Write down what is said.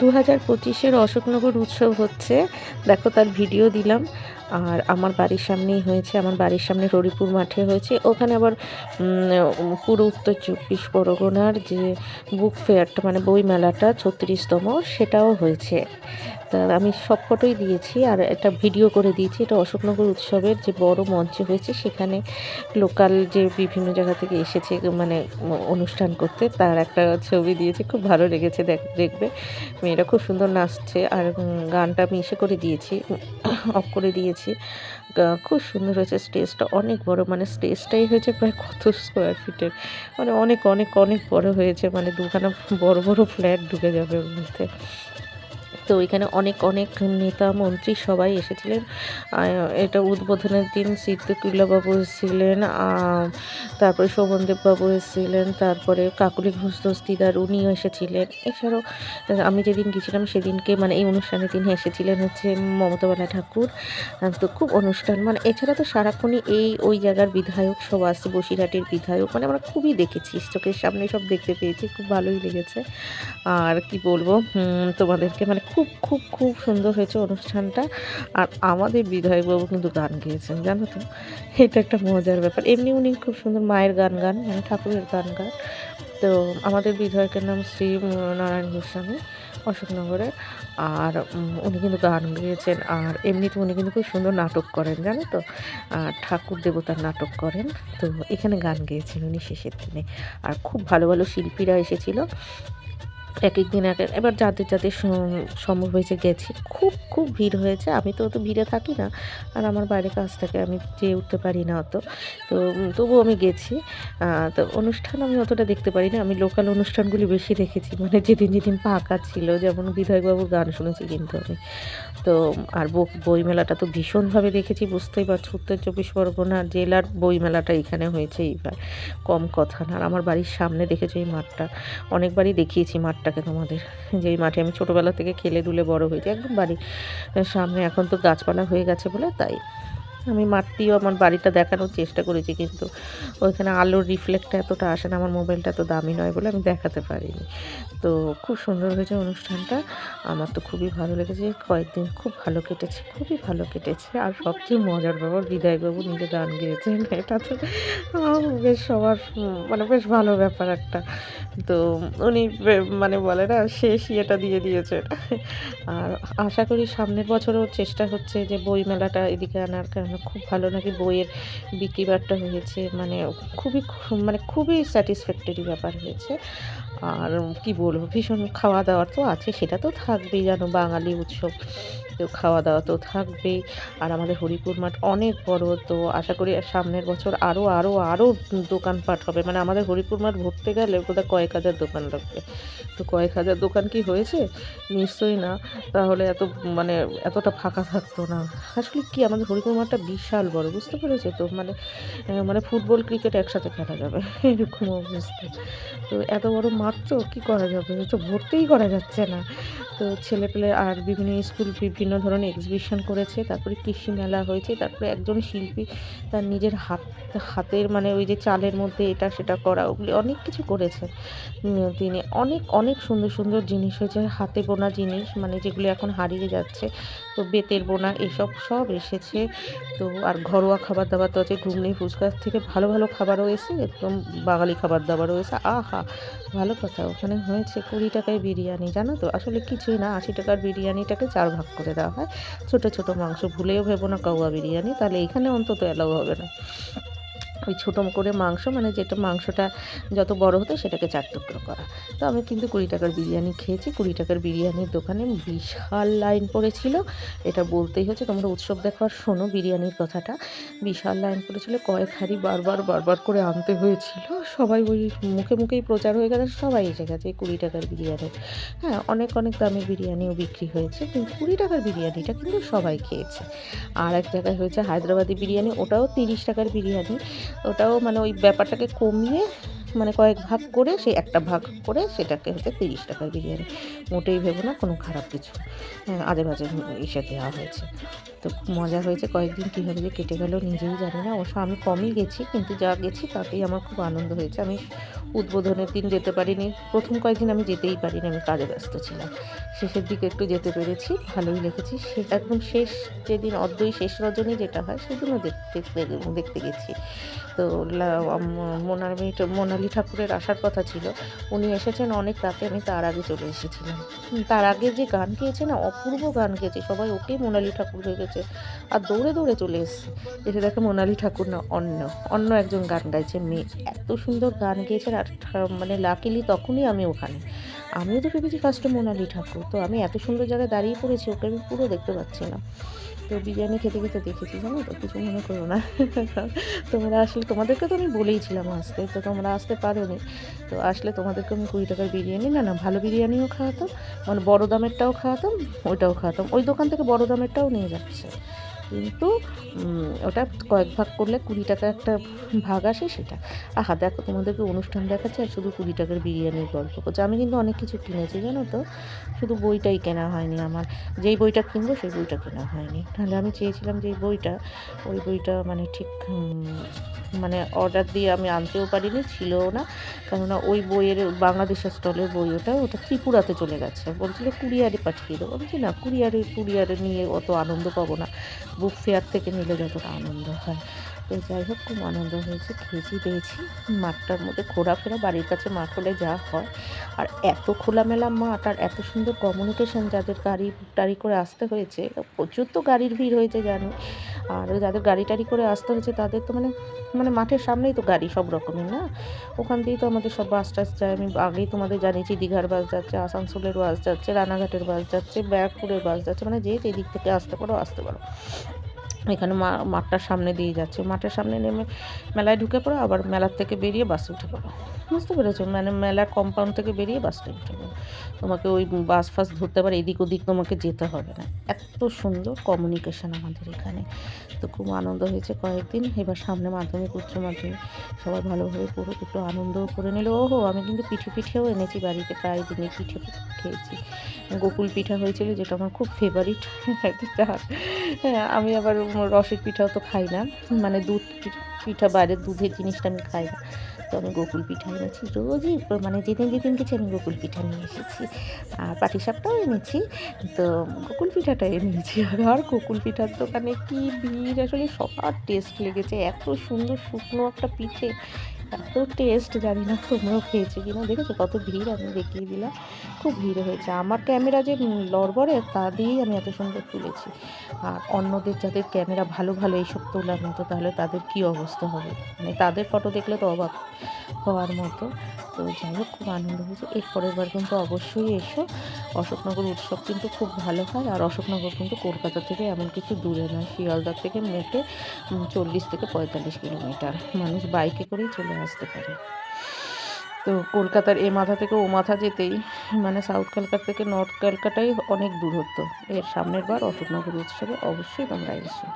দু হাজার পঁচিশের অশোকনগর উৎসব হচ্ছে। দেখো তার ভিডিও দিলাম। আর আমার বাড়ির সামনেই হয়েছে, আমার বাড়ির সামনে হরিপুর মাঠে হয়েছে। ওখানে আবার পুরো উত্তর চব্বিশ পরগনার যে বুক ফেয়ারটা মানে বই মেলাটা ছত্রিশতম, সেটাও হয়েছে। তা আমি সব ফটোই দিয়েছি আর একটা ভিডিও করে দিয়েছি। এটা অশোকনগর উৎসবের যে বড় মঞ্চে হয়েছে, সেখানে লোকাল যে বিভিন্ন জায়গা থেকে এসেছে মানে অনুষ্ঠান করতে, তার একটা ছবি দিয়েছি। খুব ভালো লেগেছে দেখ, দেখবে। মেয়েরা খুব সুন্দর নাচছে আর গানটা আমি ইসে করে দিয়েছি, অফ করে দিয়েছি। গা- খুব সুন্দর হয়েছে স্টেজটা, অনেক বড় মানে স্টেজটাই হয়েছে প্রায় কত স্কোয়ার ফিটের মানে অনেক অনেক অনেক বড় হয়েছে মানে দুখানা বড় বড় ফ্ল্যাট ঢুকে যাবে ওর মধ্যে। তো এখানে অনেক অনেক নেতা মন্ত্রী সবাই এসেছিলেন। এটা উদ্বোধনের দিন সিদ্দিকুল্লাবাবু এসেছিলেন তারপরে শোভনদেববাবু এসেছিলেন, তারপরে কাকুলি ঘোষ দস্তিদার উনিও এসেছিলেন। এছাড়াও আমি যেদিন গেছিলাম সেদিনকে মানে এই অনুষ্ঠানে তিনি এসেছিলেন হচ্ছে মমতা মমতাবালা ঠাকুর। তো খুব অনুষ্ঠান মানে এছাড়া তো সারাক্ষণই এই, ওই জায়গার বিধায়ক সব আসছে বসিরহাটের বিধায়ক মানে আমরা খুবই দেখেছি, চোখের সামনে সব দেখতে পেয়েছি, খুব ভালোই লেগেছে। আর কি বলব তোমাদেরকে মানে খুব খুব খুব খুব সুন্দর হয়েছে অনুষ্ঠানটা। আর আমাদের বিধায়কবাবু কিন্তু গান গেয়েছেন, জানো তো? এটা একটা মজার ব্যাপার। এমনি উনি খুব সুন্দর মায়ের গান গান মানে ঠাকুরের গান গান। তো আমাদের বিধায়কের নাম শ্রী নারায়ণ গোস্বামী অশোকনগরের আর উনি কিন্তু গান গেয়েছেন। আর এমনিতে উনি কিন্তু খুব সুন্দর নাটক করেন, জানো তো? আর ঠাকুর দেবতার নাটক করেন। তো এখানে গান গেয়েছেন উনি শেষের দিনে। আর খুব ভালো ভালো শিল্পীরা এসেছিল। এক এক দিন এক এবার যাদের যাদের সম্ভব হয়েছে গেছি। খুব খুব ভিড় হয়েছে। আমি তো অত ভিড়ে থাকি না। আর আমার বাইরে কাজ থাকে আমি যেয়ে উঠতে পারি না অত। তো তবুও আমি গেছি। তো অনুষ্ঠান আমি অতটা দেখতে পারি না। আমি লোকাল অনুষ্ঠানগুলি বেশি দেখেছি। মানে যেদিন যেদিন ফাঁকা ছিল, যেমন বিধায়কবাবুর গান শুনেছি কিন্তু আমি। তো, আর বইমেলাটা তো ভীষণভাবে দেখেছি। বুঝতেই পারছ, উত্তর চব্বিশ পরগনা জেলার বইমেলাটা এখানে হয়েছে এইবার। কম কথা না। আর আমার বাড়ির সামনে দেখেছি এই মাঠটা? অনেকবারই দেখিয়েছি মাঠটাকে তোমাদের। যেই মাঠে আমি ছোটোবেলা থেকে খেলে দুলে বড় হয়েছি, একদম বাড়ির সামনে। এখন তো গাছপালা হয়ে গেছে বলে, তাই। আমি মাঠটিও আমার বাড়িটা দেখানোর চেষ্টা করেছি, কিন্তু ওইখানে আলোর রিফ্লেক্টটা এতটা আসে না, আমার মোবাইলটা তো দামি নয় বলে আমি দেখাতে পারিনি। তো খুব সুন্দর হয়েছে অনুষ্ঠানটা, আমার তো খুবই ভালো লেগেছে, কয়েকদিন খুব ভালো কেটেছে, খুবই ভালো কেটেছে, আর সবচেয়ে মজার ব্যাপার, বিদায়বাবু নিজে গান গেয়েছেন, এটা তো বেশ সবার মানে বেশ ভালো ব্যাপার একটা। তো উনি মানে বলে না, শেষ ইয়েটা দিয়ে দিয়েছেন। আর আশা করি সামনের বছরও চেষ্টা হচ্ছে যে বই মেলাটা এদিকে আনার, কারণে খুব ভালো নাকি বইয়ের বিক্রি বাট্টা হয়েছে মানে খুবই মানে খুবই স্যাটিসফ্যাক্টরি ব্যাপার হয়েছে। আর কি বলব, ভীষণ খাওয়া দাওয়ার তো আছে, সেটা তো থাকবেই জানো, বাঙালি উৎসব তো খাওয়া দাওয়া তো থাকবেই। আর আমাদের হরিপুর মাঠ অনেক বড়, তো আশা করি সামনের বছর আরও আরও আরও দোকানপাট হবে। মানে আমাদের হরিপুর মাঠ ভরতে গেলে বোধহয় কয়েক হাজার দোকান লাগবে। কয়েক হাজার দোকান কি হয়েছে? নিশ্চয়ই না। তাহলে এত মানে এতটা ফাঁকা থাকতো না। আসলে কি আমাদের হরিপুর মাঠটা বিশাল বড় বুঝতে পেরেছ তো? মানে মানে ফুটবল ক্রিকেট একসাথে খেলা যাবে এরকম অবস্থা। তো এত বড় মাঠ তো কী করা যাবে? তো ভর্তিই করা যাচ্ছে না। তো ছেলেপেলে আর বিভিন্ন স্কুল বিভিন্ন ধরনের এক্সিবিশন করেছে তারপরে কৃষি মেলা হয়েছে তারপরে একজন শিল্পী তার নিজের হাত হাতের মানে ওই যে চালের মধ্যে এটা সেটা করা ওগুলি অনেক কিছু করেছেন। উম, তিনি অনেক অনেক সুন্দর সুন্দর জিনিস হয়েছে, হাতে বোনা জিনিস মানে যেগুলো এখন হারিয়ে যাচ্ছে। তো বেতের বোনা, এসব সব এসেছে। তো আর ঘরোয়া খাবার দাবার তো আছে, ঘুগনি, ফুচকা থেকে ভালো ভালো খাবারও এসে একদম বাঙালি খাবার দাবারও এসে আহা, ভালো কথা, ওখানে হয়েছে কুড়ি টাকায় বিরিয়ানি, জানো তো? আসলে কিছুই না, আশি টাকার বিরিয়ানিটাকে চার ভাগ করে দেওয়া হয়। ছোটো ছোটো মাংস, ভুলেও ভেবো না, কাউয়া বিরিয়ানি, তাহলে এখানে অন্তত অ্যালাউ হবে না। ওই ছোটো করে মাংস মানে যেটা মাংসটা যত বড় হতো সেটাকে চার টুকরো করা। তো আমি কিন্তু কুড়ি টাকার বিরিয়ানি খেয়েছি। কুড়ি টাকার বিরিয়ানির দোকানে বিশাল লাইন পড়েছিল। এটা বলতেই হচ্ছে, তোমরা উৎসব দেখার শোনো বিরিয়ানির কথাটা। বিশাল লাইন পড়েছিল, কয়েক হাঁড়ি বারবার বারবার করে আনতে হয়েছিল। সবাই ওই মুখে মুখেই প্রচার হয়ে গেছে, সবাই এসে গেছে কুড়ি টাকার বিরিয়ানি হ্যাঁ অনেক অনেক দামের বিরিয়ানিও বিক্রি হয়েছে, কিন্তু কুড়ি টাকার বিরিয়ানিটা কিন্তু সবাই খেয়েছে। আর এক জায়গায় হয়েছে হায়দ্রাবাদি বিরিয়ানি, ওটাও তিরিশ টাকার বিরিয়ানি। ওটাও মানে ওই ব্যাপারটাকে কমিয়ে মানে কয়েক ভাগ করে সেই একটা ভাগ করে সেটাকে হচ্ছে তিরিশ টাকার বিরিয়ানি। মোটেই ভেবো না কোনো খারাপ কিছু হ্যাঁ, আজে বাজে ইসে দেওয়া হয়েছে। তো খুব মজা হয়েছে কয়েকদিন কীভাবে যে কেটে গেল নিজেই জানি না অবশ্য আমি কমই গেছি কিন্তু যা গেছি তাতেই আমার খুব আনন্দ হয়েছে। আমি উদ্বোধনের দিন যেতে পারিনি প্রথম কয়েকদিন আমি যেতেই পারিনি আমি কাজে ব্যস্ত ছিলাম। শেষের দিকে একটু যেতে পেরেছি ভালোই লেগেছি। সে একদম শেষ যেদিন অদ্বৈ শেষ রজনী যেটা হয় সেদিনও দেখতে দেখতে গেছি। তো মোনালি মোনালি ঠাকুরের আসার কথা ছিল। উনি এসেছেন অনেক রাতে, আমি তার আগে চলে এসেছিলাম। তার আগে যে গান গেয়েছে না, অপূর্ব গান গেয়েছে, সবাই ওকে মোনালি ঠাকুর হয়ে গেছে। আর দৌড়ে দৌড়ে চলে এসছে। এসে দেখে মোনালি ঠাকুর না অন্য অন্য একজন গান গাইছে, মেয়ে। এত সুন্দর গান গেয়েছেন আর মানে লাকিলি তখনই আমি ওখানে। আমিও তো ভেবেছি ফার্স্টে মোনালি ঠাকুর, তো আমি এত সুন্দর জায়গায় দাঁড়িয়ে পড়েছি, ওকে আমি পুরো দেখতে পাচ্ছি না। তো বিরিয়ানি খেতে খেতে দেখেছি, জানো তো? কিছু মনে করো না। তোমরা আসলে, তোমাদেরকে তো আমি বলেইছিলাম আসতে, তো তোমরা আসতে পারো নি তো আসলে তোমাদেরকে আমি কুড়ি টাকার বিরিয়ানি, না না, ভালো বিরিয়ানিও খাওয়াতাম মানে বড়ো দামেরটাও খাওয়াতাম, ওইটাও খাওয়াতাম। ওই দোকান থেকে বড়ো দামেরটাও নিয়ে যাচ্ছে। কিন্তু ওটা কয়েক ভাগ করলে কুড়ি টাকা একটা ভাগ আসে সেটা। আহা, দেখো তোমাদেরকে অনুষ্ঠান দেখাচ্ছে আর শুধু কুড়ি টাকার বিরিয়ানির গল্প করছে। আমি কিন্তু অনেক কিছু কিনেছি, জানো তো? শুধু বইটাই কেনা হয়নি আমার। যেই বইটা কিনবো সেই বইটা কেনা হয়নি। তাহলে আমি চেয়েছিলাম যে বইটা, ওই বইটা মানে ঠিক মানে অর্ডার দিয়ে আমি আনতেও পারিনি, ছিলও না। কেননা ওই বইয়ের বাংলাদেশের স্টলের বই ওটা ওটা ত্রিপুরাতে চলে গেছে। বলছিল কুরিয়ারে পাঠিয়ে দেবো। বলছি, না, কুরিয়ারে কুরিয়ারে নিয়ে অত আনন্দ পাবো না। বুক ফেয়ার থেকে নিলে যতটা আনন্দ হয়। তো যাই হোক, খুব আনন্দ হয়েছে, খেয়েছি, পেয়েছি। মাঠটার মধ্যে ঘোরাফেরা, বাড়ির কাছে মাঠ হলে যা হয়। আর এত খোলামেলা মাঠ আর এত সুন্দর কমিউনিকেশন যাদের গাড়ি টাড়ি করে আসতে হয়েছে, প্রচুর তো গাড়ির ভিড় হয়েছে, জানি। আর যাদের গাড়ি টাড়ি করে আসতে হয়েছে, তাদের তো মানে মানে মাঠের সামনেই তো গাড়ি সব রকমের না? ওখান দিয়েই তো আমাদের সব বাস টাস যায়। আমি আগেই তোমাদের জানিয়েছি, দীঘার বাস যাচ্ছে, আসানসোলের বাস যাচ্ছে, রানাঘাটের বাস যাচ্ছে, ব্যারাকপুরের বাস যাচ্ছে মানে যে যেদিক থেকে আসতে পারো আসতে পারো। এখানে মা, মাঠটার সামনে দিয়ে যাচ্ছে। মাঠের সামনে নেমে মেলায় ঢুকে পড়ো, আবার মেলার থেকে বেরিয়ে বাসে উঠে পড়ো। বুঝতে পেরেছ? মানে মেলার কম্পাউন্ড থেকে বেরিয়ে বাসটা উঠে পড়ো। তোমাকে ওই বাস ফাস ধরতে পারে এদিক ওদিক তোমাকে যেতে হবে না। এত সুন্দর কমিউনিকেশান আমাদের এখানে। তো খুব আনন্দ হয়েছে কয়েকদিন। এবার সামনে মাধ্যমিক, উচ্চ মাধ্যমিক। সবাই ভালোভাবে পড়ো একটু আনন্দও করে নিল। ওহো, আমি কিন্তু পিঠে পিঠেও এনেছি বাড়িতে, প্রায় দিনে পিঠে খেয়েছি। গোকুল পিঠা হয়েছিল, যেটা আমার খুব ফেভারিট হ্যাঁ আমি আবার রসের পিঠাও তো খাই না। মানে দুধ পিঠা বাইরে দুধের জিনিসটা আমি খাই না। তো আমি গোকুল পিঠা এনেছি। রোজই মানে যেদিন যেদিন গেছি আমি গোকুল পিঠা নিয়ে এসেছি। আর পাটিসাপটাও এনেছি। তো গোকুল পিঠাটা এনেছি। আর গোকুল পিঠার দোকানে কি ভিড় আসলে সবার টেস্ট লেগেছে। এত সুন্দর শুকনো একটা পিঠে। এত টেস্ট জানি না তোমরাও খেয়েছো কিনা। দেখেছ কত ভিড় আমি দেখিয়ে দিলাম। খুব ভিড় হয়েছে। আমার ক্যামেরা যে লড়বড়ে, তা দিয়েই আমি এত সুন্দর তুলেছি। আর অন্যদের যাদের ক্যামেরা ভালো ভালো এইসব তোলার মতো তাহলে তাদের কি অবস্থা হবে? মানে তাদের ফটো দেখলে তো অবাক হওয়ার মতো। তো যাই হোক, খুব আনন্দ হয়েছে। এরপরের বার কিন্তু অবশ্যই এসো। অশোকনগর উৎসব কিন্তু খুব ভালো হয়। আর অশোকনগর কিন্তু কলকাতা থেকে এমন কিছু দূরে নয়। শিয়ালদার থেকে মেটে চল্লিশ থেকে পঁয়তাল্লিশ কিলোমিটার। মানুষ বাইকে করেই চলে আসতে পারে। তো কলকাতার এ মাথা থেকে ও মাথা যেতেই মানে সাউথ কলকাতা থেকে নর্থ কলকাতাই অনেক দূরত্ব। এর সামনের বার অশোকনগর উৎসবে অবশ্যই তোমরা এসো।